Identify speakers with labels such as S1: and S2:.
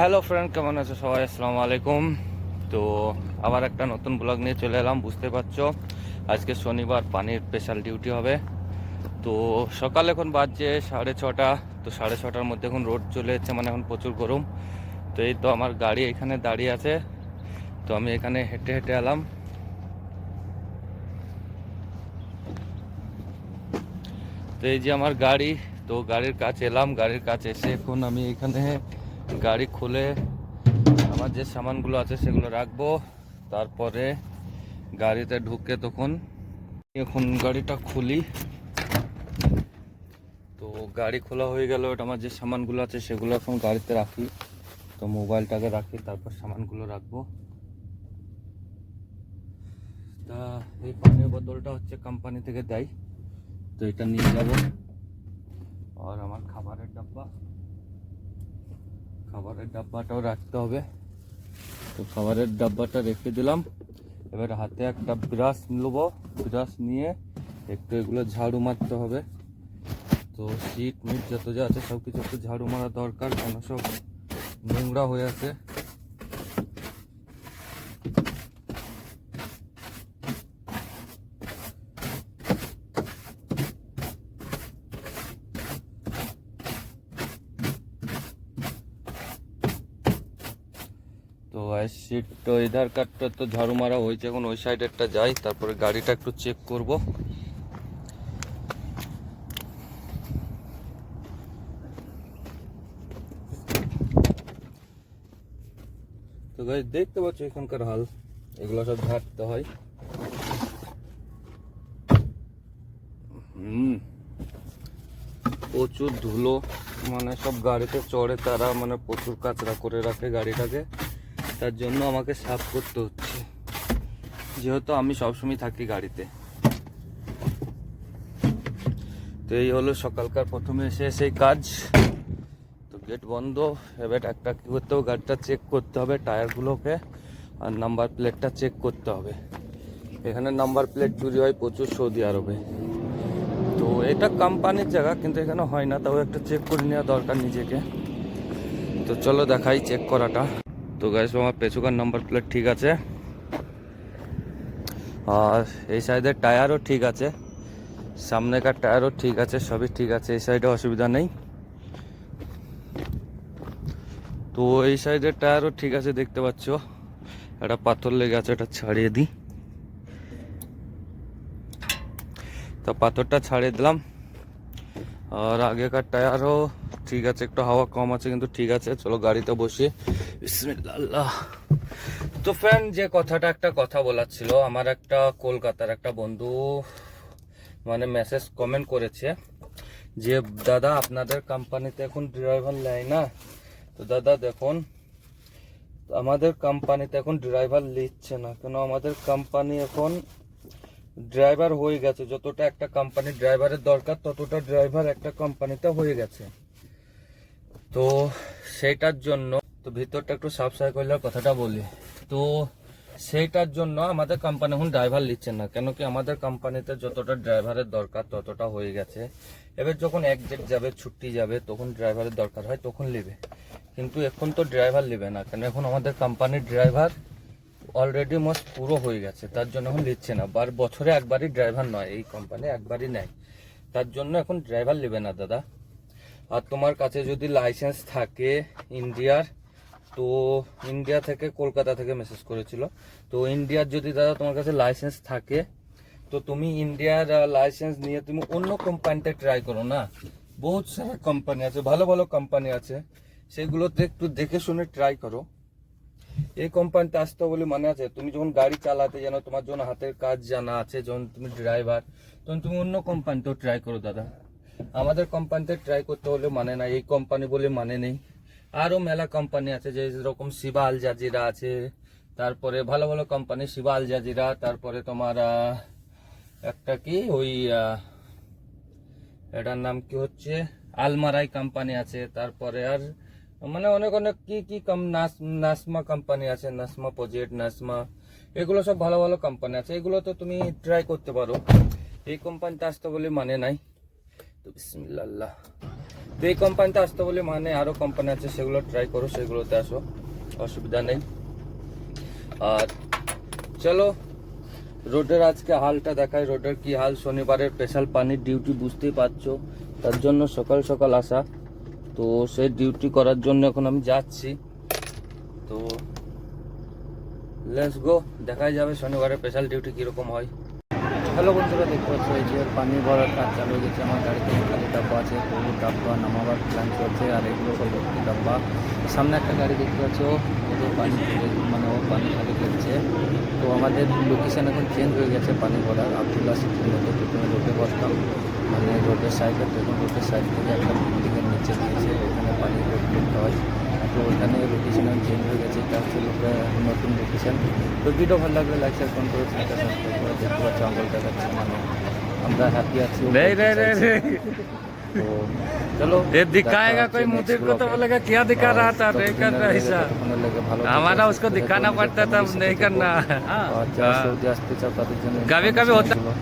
S1: Hello friend কেমন আছো? সবাই, আসসালামু আলাইকুম। তো আবার একটা নতুন ব্লগ নিয়ে চলে এলাম, বুঝতে পারছ? আজকে শনিবার, পানির স্পেশাল ডিউটি হবে। তো সকাল এখন বাজছে সাড়ে ছটা, তো সাড়ে ছটার মধ্যে এখন রোড চলে যাচ্ছে মানে এখন প্রচুর গরম। তো এই তো আমার গাড়ি এখানে দাঁড়িয়ে আছে। তো আমি এখানে হেঁটে হেঁটে এলাম। তো এই যে আমার গাড়ি, তো গাড়ির কাছে এলাম, গাড়ির কাছে এসে এখন আমি এখানে গাড়ি খুলে আমার যে সামানগুলো আছে সেগুলো রাখব। তারপরে গাড়িতে ঢুকে তখন এখন গাড়িটা খুলি। তো গাড়ি খোলা হয়ে গেল, এটা আমার যে সামানগুলো আছে সেগুলো এখন গাড়িতে রাখি। তো মোবাইলটাকে রাখি, তারপর সামানগুলো রাখব। তা এই পানীয় বোতলটা হচ্ছে কোম্পানি থেকে দেয়। তো এটা নিয়ে যাব। আর আমার খাবারের ডাব্বা খাবারের ডাব্বাটাও রাখতে হবে। তো খাবারের ডাব্বাটা রেখে দিলাম। এবার হাতে একটা ব্রাশ নেব। ব্রাশ নিয়ে একটু এগুলো ঝাড়ু মারতে হবে। তো সিট মিট যত যা আছে সব কিছু একটু ঝাড়ু মারা দরকার। কেন সব নোংরা হয়ে আছে। সিট তো এধার কার্ডটা তো ঝাড়ু মারা হয়েছে এখন, ওই সাইডেরটা যাই, তারপরে গাড়িটা একটু চেক করব। তো গাই দেখতে পাচ্ছ এখানকার হাল, এগুলো সব ঝাড়তে হয়। হুম, প্রচুর ধুলো মানে সব গাড়িতে চড়ে তারা মানে প্রচুর কাচরা করে রাখে গাড়িটাকে। তার জন্য আমাকে সাফ করতে হচ্ছে। যেহেতু আমি সবসময় থাকি গাড়িতে। তো এই হলো সকালকার প্রথমে এসে সেই কাজ। তো গেট বন্ধ। এবার একটা কী করতে হবে? গাড়িটা চেক করতে হবে টায়ারগুলোকে। আর নাম্বার প্লেটটা চেক করতে হবে। এখানে নাম্বার প্লেট চুরি হয় প্রচুর সৌদি আরবে। তো এটা কোম্পানির জায়গা, কিন্তু এখানে হয় না। তাও একটা চেক করে নেওয়া দরকার নিজেকে। তো চলো দেখাই চেক করাটা। তো গাইস আমার পেছুকার নাম্বার প্লেট ঠিক আছে। আর এই সাইডের টায়ারও ঠিক আছে। সামনেকার টায়ারও ঠিক আছে, সবই ঠিক আছে, এই সাইডে অসুবিধা নেই। তো এই সাইডের টায়ারও ঠিক আছে, দেখতে পাচ্ছ। একটা পাথর লেগে আছে এটা ছাড়িয়ে দিই। তো পাথরটা ছাড়িয়ে দিলাম। আর আগেকার টায়ারও ঠিক আছে, একটু হাওয়া কম আছে, কিন্তু ঠিক আছে। চলো গাড়িতে বসে বিসমিল্লাহ। তো ফ্রেন্ড যে কথাটা একটা কথা বলার ছিল, আমার একটা কলকাতার একটা বন্ধু মানে মেসেজ কমেন্ট করেছে যে, দাদা, আপনাদের কোম্পানিতে এখন ড্রাইভার নেয় না? তো দাদা, দেখুন, আমাদের কোম্পানিতে এখন ড্রাইভার নিচ্ছে না। কেন? আমাদের কোম্পানি এখন ড্রাইভার হয়ে গেছে। যতটা একটা কোম্পানির ড্রাইভারের দরকার, ততটা ড্রাইভার একটা কোম্পানিতে হয়ে গেছে। তো সেইটার জন্য তো ভিতরটা একটু সাফ সাফ করলে কথাটা বলি। তো সেইটার জন্য আমাদের কোম্পানি এখন ড্রাইভার নিচ্ছে না। কেন কি আমাদের কোম্পানিতে যতটা ড্রাইভারের দরকার ততটা হয়ে গেছে। এবার যখন এক ডেট যাবে, ছুটি যাবে, তখন ড্রাইভারের দরকার হয়, তখন নেবে। কিন্তু এখন তো ড্রাইভার নেবে না। কেন এখন আমাদের কোম্পানির ড্রাইভার অলরেডি মোস্ট পুরো হয়ে গেছে। তার জন্য এখন নিচ্ছে না। বার বছরে একবারই ড্রাইভার নয় এই কোম্পানি একবারই নেয়। তার জন্য এখন ড্রাইভার নেবে না, দাদা। আর তোমার কাছে যদি লাইসেন্স থাকে ইন্ডিয়ার তো ইন্ডিয়া থেকে কলকাতা থেকে মেসেজ করেছিল। তো ইন্ডিয়ার যদি দাদা তোমার কাছে লাইসেন্স থাকে, তো তুমি ইন্ডিয়ার লাইসেন্স নিয়ে তুমি অন্য কোম্পানিতে ট্রাই করো না। বহুত সারা কোম্পানি আছে, ভালো ভালো কোম্পানি আছে। সেগুলোতে একটু দেখে শুনে ট্রাই করো। এই কোম্পানিতে আসতে বলে মানে আছে, তুমি যখন গাড়ি চালাতে জানো, তোমার জন্য হাতের কাজ জানা আছে, যখন তুমি ড্রাইভার তখন তুমি অন্য কোম্পানিতেও ট্রাই করো দাদা। আমাদের কোম্পানিতে ট্রাই করতে হলে মানে না এই কোম্পানি বলে মানে নেই। আরও মেলা কোম্পানি আছে, যে যেরকম শিবা আল জাজিরা আছে, তারপরে ভালো ভালো কোম্পানি শিবা আল জাজিরা, তারপরে তোমার একটা কি ওই এটার নাম কি হচ্ছে? আলমারাই কোম্পানি আছে, তারপরে আর মানে অনেক অনেক কি কি কম নাস, নাসমা কোম্পানি আছে, নাসমা প্রজেক্ট নাসমা, এগুলো সব ভালো ভালো কোম্পানি আছে, এগুলো তো তুমি ট্রাই করতে পারো। এই কোম্পানিতে আসতে বলে মানে নাই। তো বিসমিল্লাহ। তো এই কোম্পানিতে আসতে বলে মানে আরও কোম্পানি আছে, সেগুলো ট্রাই করো, সেগুলোতে আসো, অসুবিধা নেই। আর চলো, রোডের আজকে হালটা দেখায় রোডের কি হাল, শনিবারের স্পেশাল পানির ডিউটি বুঝতেই পারছ, তার জন্য সকাল সকাল আসা। তো সেই ডিউটি করার জন্য এখন আমি যাচ্ছি। তো লেটস গো দেখাই যাবে শনিবারের স্পেশাল ডিউটি কীরকম হয়।
S2: হ্যালো বন্ধুরা, দেখতে পাচ্ছ এই যে পানি ভরার কাজ চালু হয়ে গেছে। আমার গাড়িতে খালি ডাব্বা আছে বহু ডাব্বা নামাবার প্ল্যান চলছে, আর এগুলো সব ভর্তি ডাব্বা। সামনে একটা গাড়ি দেখতে পাচ্ছ, ওদের পানি মানে ও পানি খালি করছে তো আমাদের লোকেশন এখন চেঞ্জ হয়ে গেছে পানি ভরার। আবদুল্লা সিটির মধ্যে প্রথমে রোডে বসতাম। মানে রোডের সাইডে তখন রোডের সাইড থেকে একটা বিল্ডিংয়ের নিচে দিয়েছে, ওখানে পানি করতে হয় তো ওখানে লোকেশন এটা হচ্ছে লোকে- নতুন লোকেশন তো ভিডিও ভালো লাগলে লাইক শেয়ার করুন করে চ্যানেলটা সাবস্ক্রাইব করে দেখতে পাচ্ছি আঙ্গল দেখাচ্ছে মানে আমরা হ্যাপি আছি ও
S1: রে রে রে রে
S2: তো চলো
S1: ये दिखाएगा
S2: দেখা
S1: कोई
S2: হচ্ছে
S1: मुझे
S2: next
S1: को तो
S2: vlog-এ।
S1: बोलेगा क्या दिखा रहा था
S2: और
S1: नहीं कर
S2: ततक्षण
S1: रहा
S2: लगे-
S1: ऐसा
S2: ততক্ষণের লেগে ভালো
S1: हमारा
S2: থেকো,
S1: उसको
S2: সুস্থ থেকো,
S1: दिखाना
S2: নিজের
S1: पड़ता था
S2: family-র
S1: अब
S2: সাথে
S1: नहीं
S2: থেকো।
S1: करना हाँ
S2: আর যারা
S1: हाँ।
S2: সৌদি আসতে চাও তাদের জন্য
S1: कभी कभी होता
S2: information গুলো